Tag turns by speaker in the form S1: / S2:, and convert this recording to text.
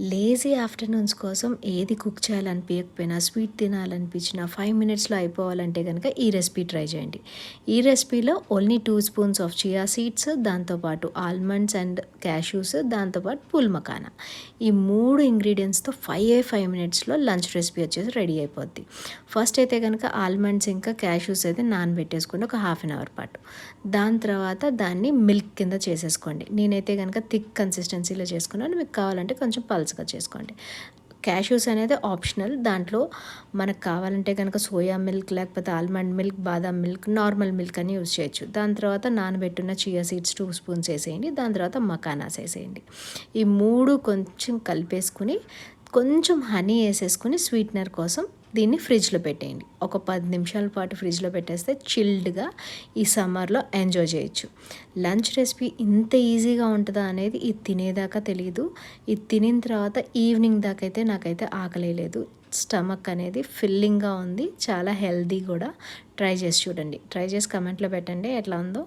S1: Lazy afternoons కోసం ఏది cook చేయాలనిపించకపోయినా స్వీట్ తినాలనిపించినా ఫైవ్ మినిట్స్లో అయిపోవాలంటే కనుక ఈ రెసిపీ ట్రై చేయండి. ఈ రెసిపీలో only two spoons of chia seeds దాంతోపాటు ఆల్మండ్స్ అండ్ క్యాష్యూస్ దాంతోపాటు పుల్మకానా ఈ మూడు ఇంగ్రీడియంట్స్తో ఫైవ్ ఏ ఫైవ్ మినిట్స్లో లంచ్ రెసిపీ వచ్చేసి రెడీ అయిపోద్ది. ఫస్ట్ అయితే కనుక ఆల్మండ్స్ ఇంకా క్యాష్యూస్ అయితే నానబెట్టేసుకుని ఒక హాఫ్ అన్ అవర్ పాటు. దాని తర్వాత దాన్ని మిల్క్ కింద చేసేసుకోండి. నేనైతే కనుక థిక్ కన్సిస్టెన్సీలో చేసుకున్నాను. మీకు కావాలంటే కొంచెం పల్ పల్స్గా చేసుకోండి. క్యాష్యూస్ అనేది ఆప్షనల్. దాంట్లో మనకు కావాలంటే కనుక సోయా మిల్క్ లేకపోతే ఆల్మండ్ మిల్క్ బాదాం మిల్క్ నార్మల్ మిల్క్ అని యూజ్ చేయొచ్చు. దాని తర్వాత నానబెట్టున్న చియా సీడ్స్ టూ స్పూన్స్ వేసేయండి. దాని తర్వాత మకానాస్ వేసేయండి. ఈ మూడు కొంచెం కలిపేసుకుని కొంచెం హనీ వేసేసుకుని స్వీట్నర్ కోసం దీన్ని ఫ్రిడ్జ్లో పెట్టేయండి. ఒక పది నిమిషాల పాటు ఫ్రిడ్జ్లో పెట్టేస్తే చిల్డ్గా ఈ సమ్మర్లో ఎంజాయ్ చేయొచ్చు. లంచ్ రెసిపీ ఇంత ఈజీగా ఉంటుందా అనేది ఇది తినేదాకా తెలియదు ఇది తినిన తర్వాత ఈవినింగ్ దాకా అయితే నాకైతే ఆకలేదు లేదు. స్టమక్ అనేది ఫిల్లింగ్గా ఉంది. చాలా హెల్దీ కూడా. ట్రై చేసి చూడండి. ట్రై చేసి కమెంట్లో పెట్టండి. ఎట్లా ఉందో.